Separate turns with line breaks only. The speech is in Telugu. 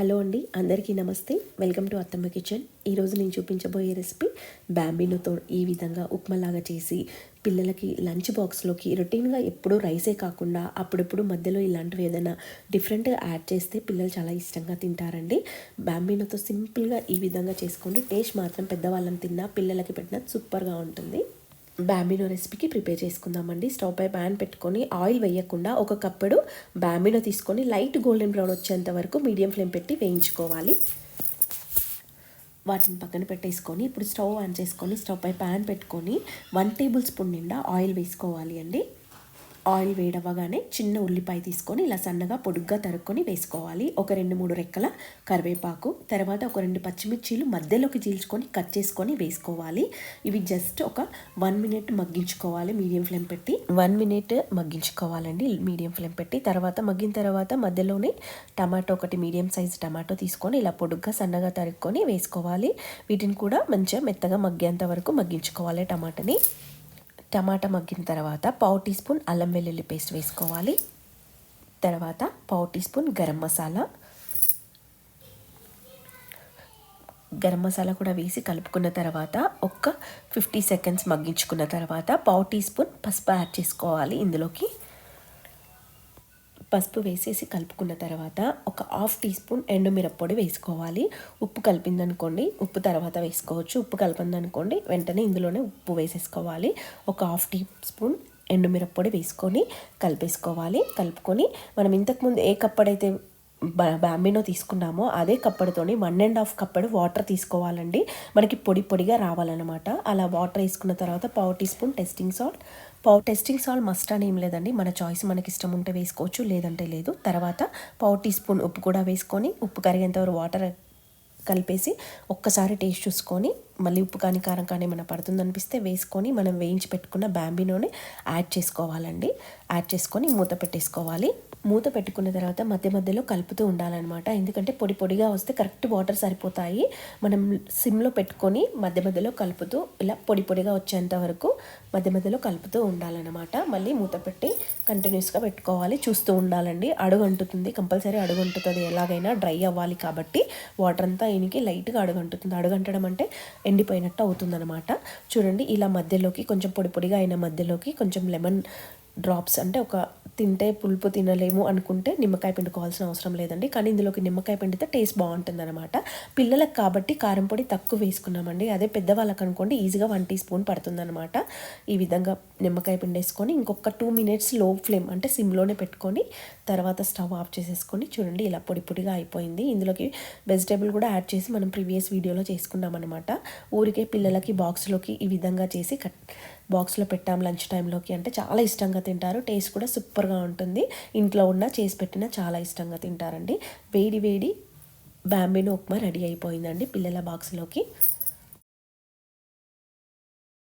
హలో అండి అందరికీ నమస్తే. Welcome to Attamma kitchen. ఈరోజు నేను చూపించబోయే రెసిపీ బ్యాంబీనోతో ఈ విధంగా ఉప్మాలాగా చేసి పిల్లలకి లంచ్ బాక్స్లోకి రొటీన్గా ఎప్పుడూ రైసే కాకుండా అప్పుడప్పుడు మధ్యలో ఇలాంటివి ఏదైనా డిఫరెంట్గా యాడ్ చేస్తే పిల్లలు చాలా ఇష్టంగా తింటారండి. బ్యాంబీనోతో సింపుల్గా ఈ విధంగా చేసుకోండి. టేస్ట్ మాత్రం పెద్దవాళ్ళని తిన్నా పిల్లలకి పెట్టినా సూపర్గా ఉంటుంది. బ్యాంబినో రెసిపీకి ప్రిపేర్ చేసుకుందామండి. స్టవ్ పై ప్యాన్ పెట్టుకొని ఆయిల్ వేయకుండా ఒక కప్పుడు బ్యాంబినో తీసుకొని లైట్ గోల్డెన్ బ్రౌన్ వచ్చేంత వరకు మీడియం ఫ్లేమ్ పెట్టి వేయించుకోవాలి. వాటిని పక్కన పెట్టేసుకొని ఇప్పుడు స్టవ్ ఆన్ చేసుకొని స్టవ్ పై ప్యాన్ పెట్టుకొని వన్ టేబుల్ స్పూన్ నిండా ఆయిల్ వేసుకోవాలి అండి. ఆయిల్ వేడవగానే చిన్న ఉల్లిపాయ తీసుకొని ఇలా సన్నగా పొడుగ్గా తరుక్కొని వేసుకోవాలి. ఒక రెండు మూడు రెక్కల కరివేపాకు తర్వాత ఒక రెండు పచ్చిమిర్చీలు మధ్యలోకి చీల్చుకొని కట్ చేసుకొని వేసుకోవాలి. ఇవి జస్ట్ ఒక వన్ మినిట్ మగ్గించుకోవాలి మీడియం ఫ్లేమ్ పెట్టి. వన్ మినిట్ మగ్గించుకోవాలండి మీడియం ఫ్లేమ్ పెట్టి. తర్వాత మగ్గిన తర్వాత మధ్యలోనే టమాటో ఒకటి మీడియం సైజ్ టమాటో తీసుకొని ఇలా పొడుగ్గా సన్నగా తరుక్కొని వేసుకోవాలి. వీటిని కూడా మంచిగా మెత్తగా మగ్గేంత వరకు మగ్గించుకోవాలి టమాటాని. టమాటా మగ్గిన తర్వాత పావు టీ స్పూన్ అల్లం వెల్లుల్లి పేస్ట్ వేసుకోవాలి. తర్వాత పావు టీ స్పూన్ గరం మసాలా. గరం మసాలా కూడా వేసి కలుపుకున్న తర్వాత ఒక్క ఫిఫ్టీ సెకండ్స్ మగ్గించుకున్న తర్వాత పావు టీ స్పూన్ పసుపు యాడ్ చేసుకోవాలి ఇందులోకి. పసుపు వేసేసి కలుపుకున్న తర్వాత ఒక హాఫ్ టీ స్పూన్ ఎండు మిరప్పొడి వేసుకోవాలి. ఉప్పు కలిపిందనుకోండి ఉప్పు తర్వాత వేసుకోవచ్చు. ఉప్పు కలిపిందనుకోండి వెంటనే ఇందులోనే ఉప్పు వేసేసుకోవాలి. ఒక హాఫ్ టీ స్పూన్ ఎండు మిరప్పొడి వేసుకొని కలిపేసుకోవాలి. కలుపుకొని మనం ఇంతకుముందు ఏ కప్పడైతే బాంబినో తీసుకున్నామో అదే కప్పడితోని వన్ అండ్ హాఫ్ కప్పడు వాటర్ తీసుకోవాలండి. మనకి పొడి పొడిగా రావాలన్నమాట. అలా వాటర్ వేసుకున్న తర్వాత పావు టీ స్పూన్ టెస్టింగ్ సాల్ట్ పావు టెస్టింగ్ సాల్ట్ మస్ట్ అని ఏం లేదండి. మన చాయిస్ మనకి ఇష్టం ఉంటే వేసుకోవచ్చు లేదంటే లేదు. తర్వాత పావు టీ స్పూన్ ఉప్పు కూడా వేసుకొని ఉప్పు కరిగేంతవరకు వాటర్ కలిపేసి ఒక్కసారి టేస్ట్ చూసుకొని మళ్ళీ ఉప్పు కానీ కారం కానీ ఏమైనా పడుతుందనిపిస్తే వేసుకొని మనం వేయించి పెట్టుకున్న బ్యాంబీనోని యాడ్ చేసుకోవాలండి. యాడ్ చేసుకొని మూత పెట్టేసుకోవాలి. మూత పెట్టుకున్న తర్వాత మధ్య మధ్యలో కలుపుతూ ఉండాలన్నమాట. ఎందుకంటే పొడి పొడిగా వస్తే కరెక్ట్ వాటర్ సరిపోతాయి. మనం సిమ్లో పెట్టుకొని మధ్య మధ్యలో కలుపుతూ ఇలా పొడి పొడిగా వచ్చేంత వరకు మధ్య మధ్యలో కలుపుతూ ఉండాలన్నమాట. మళ్ళీ మూత పెట్టి కంటిన్యూస్గా పెట్టుకోవాలి. చూస్తూ ఉండాలండి. అడుగు అంటుతుంది కంపల్సరీ అడుగు అంటుతుంది ఎలాగైనా డ్రై అవ్వాలి కాబట్టి వాటర్ అంతా ఈయనకి లైట్గా అడుగు అంటుతుంది అడుగంటడం అంటే ఎండిపోయినట్టు అవుతుందన్నమాట. చూడండి ఇలా మధ్యలోకి కొంచెం పొడి పొడిగా అయిన మధ్యలోకి కొంచెం లెమన్ డ్రాప్స్ అంటే ఒక తింటే పులుపు తినలేము అనుకుంటే నిమ్మకాయ పిండుకోవాల్సిన అవసరం లేదండి. కానీ ఇందులోకి నిమ్మకాయ పిండితే టేస్ట్ బాగుంటుంది అనమాట పిల్లలకు కాబట్టి కారం పొడి తక్కువ వేసుకున్నామండి. అదే పెద్దవాళ్ళకి అనుకోండి ఈజీగా వన్ టీ స్పూన్ పడుతుందనమాట ఈ విధంగా నిమ్మకాయ పిండి వేసుకొని ఇంకొక టూ మినిట్స్లో ఫ్లేమ్ అంటే సిమ్లోనే పెట్టుకొని తర్వాత స్టవ్ ఆఫ్ చేసేసుకొని చూడండి ఇలా పొడి పొడిగా అయిపోయింది. ఇందులోకి వెజిటేబుల్ కూడా యాడ్ చేసి మనం ప్రీవియస్ వీడియోలో చేసుకున్నాం అనమాట ఊరికే పిల్లలకి బాక్స్లోకి ఈ విధంగా చేసి కట్ బాక్స్లో పెట్టాం లంచ్ టైంలోకి అంటే చాలా ఇష్టంగా తింటారు. టేస్ట్ కూడా సూపర్గా ఉంటుంది. ఇంట్లో ఉన్న చేసి పెట్టినా చాలా ఇష్టంగా తింటారండి. వేడి వేడి బ్యాంబినో ఉప్మా రెడీ అయిపోయిందండి పిల్లల బాక్స్లోకి.